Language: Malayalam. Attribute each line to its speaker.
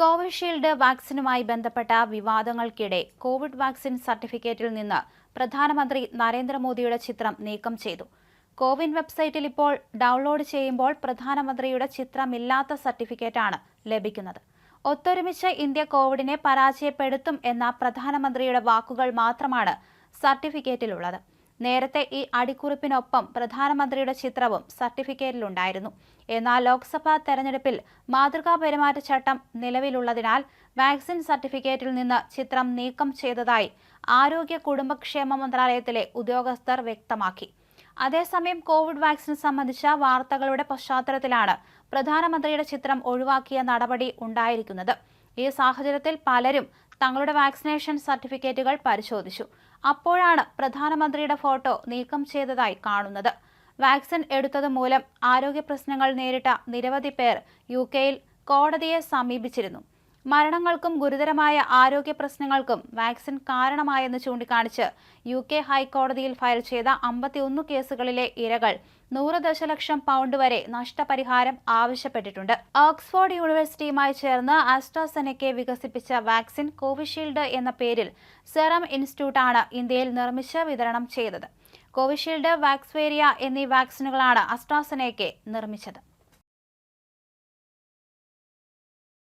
Speaker 1: കോവിഷീൽഡ് വാക്സിനുമായി ബന്ധപ്പെട്ട വിവാദങ്ങൾക്കിടെ കോവിഡ് വാക്സിൻ സർട്ടിഫിക്കറ്റിൽ നിന്ന് പ്രധാനമന്ത്രി നരേന്ദ്രമോദിയുടെ ചിത്രം നീക്കം ചെയ്തു. കോവിൻ വെബ്സൈറ്റിൽ ഇപ്പോൾ ഡൗൺലോഡ് ചെയ്യുമ്പോൾ പ്രധാനമന്ത്രിയുടെ ചിത്രമില്ലാത്ത സർട്ടിഫിക്കറ്റാണ് ലഭിക്കുന്നത്. ഒത്തൊരുമിച്ച് ഇന്ത്യ കോവിഡിനെ പരാജയപ്പെടുത്തും എന്ന പ്രധാനമന്ത്രിയുടെ വാക്കുകൾ മാത്രമാണ് സർട്ടിഫിക്കറ്റിലുള്ളത്. നേരത്തെ ഈ അടിക്കുറിപ്പിനൊപ്പം പ്രധാനമന്ത്രിയുടെ ചിത്രവും സർട്ടിഫിക്കറ്റിലുണ്ടായിരുന്നു. എന്നാൽ ലോക്സഭാ തെരഞ്ഞെടുപ്പിൽ മാതൃകാ പെരുമാറ്റച്ചട്ടം നിലവിലുള്ളതിനാൽ വാക്സിൻ സർട്ടിഫിക്കറ്റിൽ നിന്ന് ചിത്രം നീക്കം ചെയ്തതായി ആരോഗ്യ കുടുംബക്ഷേമ മന്ത്രാലയത്തിലെ ഉദ്യോഗസ്ഥർ വ്യക്തമാക്കി. അതേസമയം കോവിഡ് വാക്സിൻ സംബന്ധിച്ച വാർത്തകളുടെ പശ്ചാത്തലത്തിലാണ് പ്രധാനമന്ത്രിയുടെ ചിത്രം ഒഴിവാക്കിയ നടപടി ഉണ്ടായിരിക്കുന്നത്. ഈ സാഹചര്യത്തിൽ പലരും തങ്ങളുടെ വാക്സിനേഷൻ സർട്ടിഫിക്കറ്റുകൾ പരിശോധിച്ചു. അപ്പോഴാണ് പ്രധാനമന്ത്രിയുടെ ഫോട്ടോ നീക്കം ചെയ്തതായി കാണുന്നത്. വാക്സിൻ എടുത്തത് മൂലം ആരോഗ്യ പ്രശ്നങ്ങൾ നേരിട്ട നിരവധി പേർ യു കെയിൽ കോടതിയെ സമീപിച്ചിരുന്നു. മരണങ്ങൾക്കും ഗുരുതരമായ ആരോഗ്യ പ്രശ്നങ്ങൾക്കും വാക്സിൻ കാരണമായെന്ന് ചൂണ്ടിക്കാണിച്ച് യു കെ ഹൈക്കോടതിയിൽ ഫയൽ ചെയ്ത അമ്പത്തിയൊന്ന് കേസുകളിലെ ഇരകൾ നൂറ് ദശലക്ഷം പൗണ്ട് വരെ നഷ്ടപരിഹാരം ആവശ്യപ്പെട്ടിട്ടുണ്ട്. ഓക്സ്ഫോർഡ് യൂണിവേഴ്സിറ്റിയുമായി ചേർന്ന് ആസ്ട്രാസെനക്കെ വികസിപ്പിച്ച വാക്സിൻ കോവിഷീൽഡ് എന്ന പേരിൽ സെറം ഇൻസ്റ്റിറ്റ്യൂട്ടാണ് ഇന്ത്യയിൽ നിർമ്മിച്ച് വിതരണം ചെയ്തത്. കോവിഷീൽഡ് വാക്സ്വേരിയ എന്നീ വാക്സിനുകളാണ് അസ്ട്രാസെനക്കെ നിർമ്മിച്ചത്.